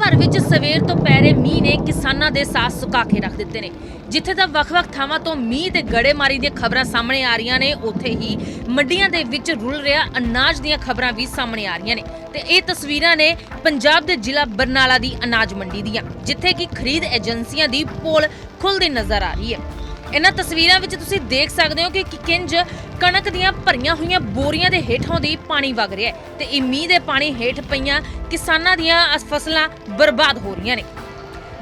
ਭਰ ਵਿੱਚ ਸਵੇਰ ਤੋਂ ਪੈ ਮੀਂਹ ਨੇ ਕਿਸਾਨਾਂ ਦੇ ਸਾਹ ਸੁਕਾ ਕੇ ਰੱਖ ਦਿੱਤੇ ਨੇ। ਜਿੱਥੇ ਤਾਂ ਵੱਖ-ਵੱਖ ਥਾਵਾਂ ਤੋਂ ਮੀਂਹ ਤੇ ਗੜੇਮਾਰੀ ਦੀਆਂ ਖਬਰਾਂ ਸਾਹਮਣੇ ਆ ਰਹੀਆਂ ਨੇ, ਉੱਥੇ ਹੀ ਮੰਡੀਆਂ ਦੇ ਵਿੱਚ ਰੁਲ ਰਿਹਾ ਅਨਾਜ ਦੀਆਂ ਖਬਰਾਂ ਵੀ ਸਾਹਮਣੇ ਆ ਰਹੀਆਂ ਨੇ। ਤੇ ਇਹ ਤਸਵੀਰਾਂ ਨੇ ਪੰਜਾਬ ਦੇ ਜ਼ਿਲ੍ਹਾ ਬਰਨਾਲਾ ਦੀ ਅਨਾਜ ਮੰਡੀ ਦੀਆਂ, ਜਿੱਥੇ ਕਿ ਖਰੀਦ ਏਜੰਸੀਆਂ ਦੀ ਪੋਲ ਖੁੱਲਦੀ ਨਜ਼ਰ ਆ ਰਹੀ ਹੈ। ਇਹਨਾਂ ਤਸਵੀਰਾਂ ਵਿੱਚ ਤੁਸੀਂ ਦੇਖ ਸਕਦੇ ਹੋ ਕਿ ਕਿੰਜ ਕਣਕ ਦੀਆਂ ਭਰੀਆਂ ਹੋਈਆਂ ਬੋਰੀਆਂ ਦੇ ਹੇਠੋਂ ਦੀ ਪਾਣੀ ਵਗ ਰਿਹਾ ਹੈ ਤੇ ਇਹ ਮੀਂਹ ਦੇ ਪਾਣੀ ਹੇਠ ਪਈਆਂ ਕਿਸਾਨਾਂ ਦੀਆਂ ਫਸਲਾਂ ਬਰਬਾਦ ਹੋ ਰਹੀਆਂ ਨੇ।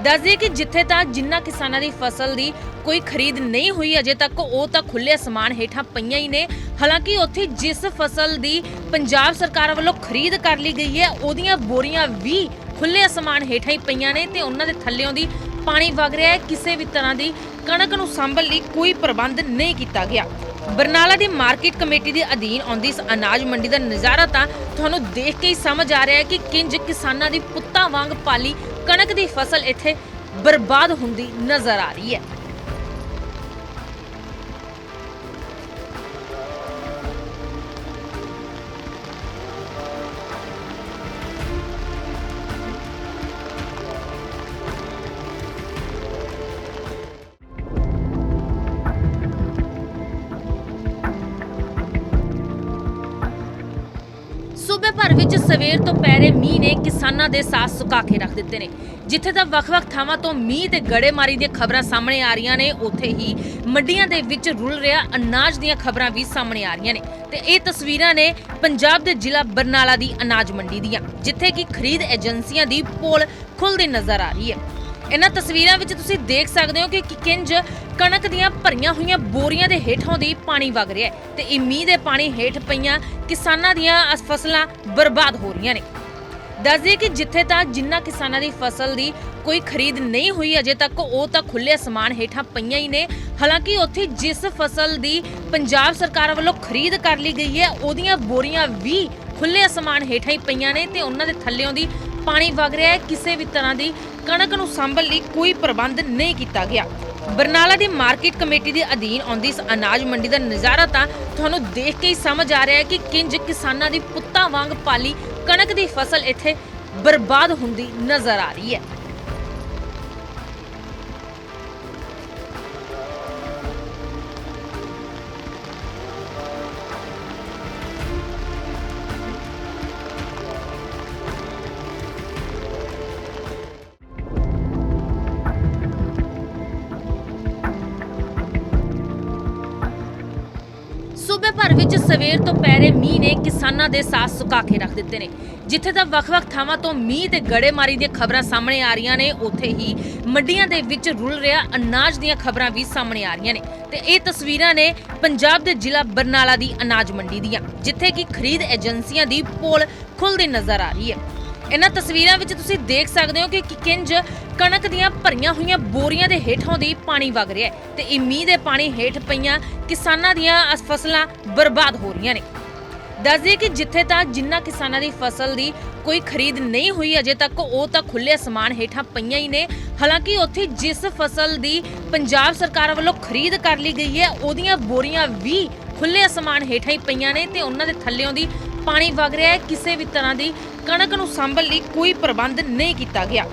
ਦੱਸ ਦਈਏ ਕਿ ਜਿੱਥੇ ਤਾਂ ਜਿੰਨਾ ਕਿਸਾਨਾਂ ਦੀ ਫਸਲ ਦੀ ਕੋਈ ਖਰੀਦ ਨਹੀਂ ਹੋਈ ਅਜੇ ਤੱਕ, ਉਹ ਤਾਂ ਖੁੱਲੇ ਅਸਮਾਨ ਹੇਠਾਂ ਪਈਆਂ ਹੀ ਨੇ। ਹਾਲਾਂਕਿ ਉੱਥੇ ਜਿਸ ਫਸਲ ਦੀ ਪੰਜਾਬ ਸਰਕਾਰ ਵੱਲੋਂ ਖਰੀਦ ਕਰ ਲਈ ਗਈ ਹੈ, ਉਹਦੀਆਂ ਬੋਰੀਆਂ ਵੀ ਖੁੱਲੇ ਅਸਮਾਨ ਹੇਠਾਂ ਹੀ ਪਈਆਂ ਨੇ ਤੇ ਉਹਨਾਂ ਦੇ ਥੱਲਿਓਂ ਦੀ ਪਾਣੀ ਵਗ ਰਿਹਾ ਹੈ, ਕਿਸੇ ਵੀ ਤਰ੍ਹਾਂ ਦੀ ਕਣਕ ਨੂੰ ਸੰਭਲ ਲਈ ਕੋਈ ਪ੍ਰਬੰਧ ਨਹੀਂ ਕੀਤਾ ਗਿਆ। ਬਰਨਾਲਾ ਦੀ ਮਾਰਕੀਟ ਕਮੇਟੀ ਦੇ ਅਧੀਨ ਆਉਂਦੀ ਇਸ ਅਨਾਜ ਮੰਡੀ ਦਾ ਨਜ਼ਾਰਾ ਤਾਂ ਤੁਹਾਨੂੰ ਦੇਖ ਕੇ ਹੀ ਸਮਝ ਆ ਰਿਹਾ ਹੈ ਕਿ ਕਿੰਜ ਕਿਸਾਨਾਂ ਦੀ ਪੁੱਤਾਂ ਵਾਂਗ ਪਾਲੀ ਕਣਕ ਦੀ ਫਸਲ ਇੱਥੇ ਬਰਬਾਦ ਹੁੰਦੀ ਨਜ਼ਰ ਆ ਰਹੀ ਹੈ। ਸੂਬੇ ਭਰ ਵਿੱਚ ਸਵੇਰ ਤੋਂ ਪੈ ਮੀਂਹ ਨੇ ਕਿਸਾਨਾਂ ਦੇ ਸਾਹ ਸੁਕਾ ਕੇ ਰੱਖ ਦਿੱਤੇ ਨੇ। ਜਿੱਥੇ ਤਾਂ ਵੱਖ-ਵੱਖ ਥਾਵਾਂ ਤੋਂ ਮੀਂਹ ਤੇ ਗੜੇਮਾਰੀ ਦੀਆਂ ਖਬਰਾਂ ਸਾਹਮਣੇ ਆ ਰਹੀਆਂ ਨੇ, ਉੱਥੇ ਹੀ ਮੰਡੀਆਂ ਦੇ ਵਿੱਚ ਰੁਲ ਰਿਹਾ ਅਨਾਜ ਦੀਆਂ ਖਬਰਾਂ ਵੀ ਸਾਹਮਣੇ ਆ ਰਹੀਆਂ ਨੇ। ਤੇ ਇਹ ਤਸਵੀਰਾਂ ਨੇ ਪੰਜਾਬ ਦੇ ਜ਼ਿਲ੍ਹਾ ਬਰਨਾਲਾ ਦੀ ਅਨਾਜ ਮੰਡੀ ਦੀਆਂ, ਜਿੱਥੇ ਕਿ ਖਰੀਦ ਏਜੰਸੀਆਂ ਦੀ ਪੋਲ ਖੁੱਲਦੀ ਨਜ਼ਰ ਆ ਰਹੀ ਹੈ। ਇਹਨਾਂ ਤਸਵੀਰਾਂ ਵਿੱਚ ਤੁਸੀਂ ਦੇਖ ਸਕਦੇ ਹੋ ਕਿ ਕਿ ਕਿੰਜ ਕਣਕ ਦੀਆਂ ਭਰੀਆਂ ਹੋਈਆਂ ਬੋਰੀਆਂ ਦੇ ਹੇਠੋਂ ਦੀ ਪਾਣੀ ਵਗ ਰਿਹਾ ਹੈ ਤੇ ਇਹ ਮੀਂਹ ਦੇ ਪਾਣੀ ਹੇਠ ਪਈਆਂ ਕਿਸਾਨਾਂ ਦੀਆਂ ਅਸ- ਫਸਲਾਂ ਬਰਬਾਦ ਹੋ ਰਹੀਆਂ ਨੇ। ਦੱਸ ਦਈਏ ਕਿ ਜਿੱਥੇ ਤਾਂ ਜਿੰਨਾ ਕਿਸਾਨਾਂ ਦੀ ਫਸਲ ਦੀ ਕੋਈ ਖਰੀਦ ਨਹੀਂ ਹੋਈ ਅਜੇ ਤੱਕ, ਉਹ ਤਾਂ ਖੁੱਲੇ ਅਸਮਾਨ ਹੇਠਾਂ ਪਈਆਂ ਹੀ ਨੇ। ਹਾਲਾਂਕਿ ਉੱਥੇ ਜਿਸ ਫਸਲ ਦੀ ਪੰਜਾਬ ਸਰਕਾਰ ਵੱਲੋਂ ਖਰੀਦ ਕਰ ਲਈ ਗਈ ਹੈ, ਉਹਦੀਆਂ ਬੋਰੀਆਂ ਵੀ ਖੁੱਲੇ ਅਸਮਾਨ ਹੇਠਾਂ ਹੀ ਪਈਆਂ ਨੇ ਤੇ ਉਹਨਾਂ ਦੇ ਥੱਲਿਓਂ ਦੀ ਪਾਣੀ ਵਗ ਰਿਹਾ ਹੈ, ਕਿਸੇ ਵੀ ਤਰ੍ਹਾਂ ਦੀ ਕਣਕ ਨੂੰ ਸੰਭਲ ਲਈ ਕੋਈ ਪ੍ਰਬੰਧ ਨਹੀਂ ਕੀਤਾ ਗਿਆ। ਬਰਨਾਲਾ ਦੀ ਮਾਰਕੀਟ ਕਮੇਟੀ ਦੇ ਅਧੀਨ ਆਉਂਦੀ ਇਸ ਅਨਾਜ ਮੰਡੀ ਦਾ ਨਜ਼ਾਰਾ ਤਾਂ ਤੁਹਾਨੂੰ ਦੇਖ ਕੇ ਹੀ ਸਮਝ ਆ ਰਿਹਾ ਹੈ ਕਿ ਕਿੰਜ ਕਿਸਾਨਾਂ ਦੀ ਪੁੱਤਾਂ ਵਾਂਗ ਪਾਲੀ ਕਣਕ ਦੀ ਫਸਲ ਇੱਥੇ ਬਰਬਾਦ ਹੁੰਦੀ ਨਜ਼ਰ ਆ ਰਹੀ ਹੈ। ਭਰ ਵਿੱਚ ਸਵੇਰ ਤੋਂ ਪੈ ਮੀਂਹ ਨੇ ਕਿਸਾਨਾਂ ਦੇ ਸਾਹ ਸੁਕਾ ਕੇ ਰੱਖ ਦਿੱਤੇ ਨੇ। ਜਿੱਥੇ ਤਾਂ ਵੱਖ-ਵੱਖ ਥਾਵਾਂ ਤੋਂ ਮੀਂਹ ਤੇ ਗੜੇਮਾਰੀ ਦੀਆਂ ਖਬਰਾਂ ਸਾਹਮਣੇ ਆ ਰਹੀਆਂ ਨੇ, ਉੱਥੇ ਹੀ ਮੰਡੀਆਂ ਦੇ ਵਿੱਚ ਰੁਲ ਰਿਹਾ ਅਨਾਜ ਦੀਆਂ ਖਬਰਾਂ ਵੀ ਸਾਹਮਣੇ ਆ ਰਹੀਆਂ ਨੇ। ਤੇ ਇਹ ਤਸਵੀਰਾਂ ਨੇ ਪੰਜਾਬ ਦੇ ਜ਼ਿਲ੍ਹਾ ਬਰਨਾਲਾ ਦੀ ਅਨਾਜ ਮੰਡੀ ਦੀਆਂ, ਜਿੱਥੇ ਕਿ ਖਰੀਦ ਏਜੰਸੀਆਂ ਦੀ ਪੋਲ ਖੁੱਲਦੀ ਨਜ਼ਰ ਆ ਰਹੀ ਹੈ। ਇਹਨਾਂ ਤਸਵੀਰਾਂ ਵਿੱਚ ਤੁਸੀਂ ਦੇਖ ਸਕਦੇ ਹੋ ਕਿ ਕਿ ਕਿੰਜ ਕਣਕ ਦੀਆਂ ਭਰੀਆਂ ਹੋਈਆਂ ਬੋਰੀਆਂ ਦੇ ਹੇਠੋਂ ਦੀ ਪਾਣੀ ਵਗ ਰਿਹਾ ਹੈ ਤੇ ਇਹ ਮੀਂਹ ਦੇ ਪਾਣੀ ਹੇਠ ਪਈਆਂ ਕਿਸਾਨਾਂ ਦੀਆਂ ਅਸ- ਫਸਲਾਂ ਬਰਬਾਦ ਹੋ ਰਹੀਆਂ ਨੇ। ਦੱਸ ਦਈਏ ਕਿ ਜਿੱਥੇ ਤਾਂ ਜਿੰਨਾ ਕਿਸਾਨਾਂ ਦੀ ਫਸਲ ਦੀ ਕੋਈ ਖਰੀਦ ਨਹੀਂ ਹੋਈ ਅਜੇ ਤੱਕ, ਉਹ ਤਾਂ ਖੁੱਲੇ ਅਸਮਾਨ ਹੇਠਾਂ ਪਈਆਂ ਹੀ ਨੇ। ਹਾਲਾਂਕਿ ਉੱਥੇ ਜਿਸ ਫਸਲ ਦੀ ਪੰਜਾਬ ਸਰਕਾਰ ਵੱਲੋਂ ਖਰੀਦ ਕਰ ਲਈ ਗਈ ਹੈ, ਉਹਦੀਆਂ ਬੋਰੀਆਂ ਵੀ ਖੁੱਲੇ ਅਸਮਾਨ ਹੇਠਾਂ ਹੀ ਪਈਆਂ ਨੇ ਤੇ ਉਹਨਾਂ ਦੇ ਥੱਲਿਓਂ ਦੀ ਪਾਣੀ ਵਗ ਰਿਹਾ ਹੈ, ਕਿਸੇ ਵੀ ਤਰ੍ਹਾਂ ਦੀ ਕਣਕ ਨੂੰ ਸੰਭਲ ਲਈ ਕੋਈ ਪ੍ਰਬੰਧ ਨਹੀਂ ਕੀਤਾ ਗਿਆ।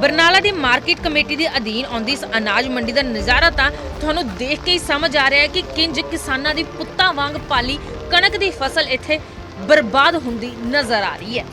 ਬਰਨਾਲਾ ਦੀ ਮਾਰਕੀਟ ਕਮੇਟੀ ਦੇ ਅਧੀਨ ਆਉਂਦੀ ਇਸ ਅਨਾਜ ਮੰਡੀ ਦਾ ਨਜ਼ਾਰਾ ਤਾਂ ਤੁਹਾਨੂੰ ਦੇਖ ਕੇ ਹੀ ਸਮਝ ਆ ਰਿਹਾ ਹੈ ਕਿ ਕਿੰਜ ਕਿਸਾਨਾਂ ਦੀ ਪੁੱਤਾਂ ਵਾਂਗ ਪਾਲੀ ਕਣਕ ਦੀ ਫਸਲ ਇੱਥੇ ਬਰਬਾਦ ਹੁੰਦੀ ਨਜ਼ਰ ਆ ਰਹੀ ਹੈ।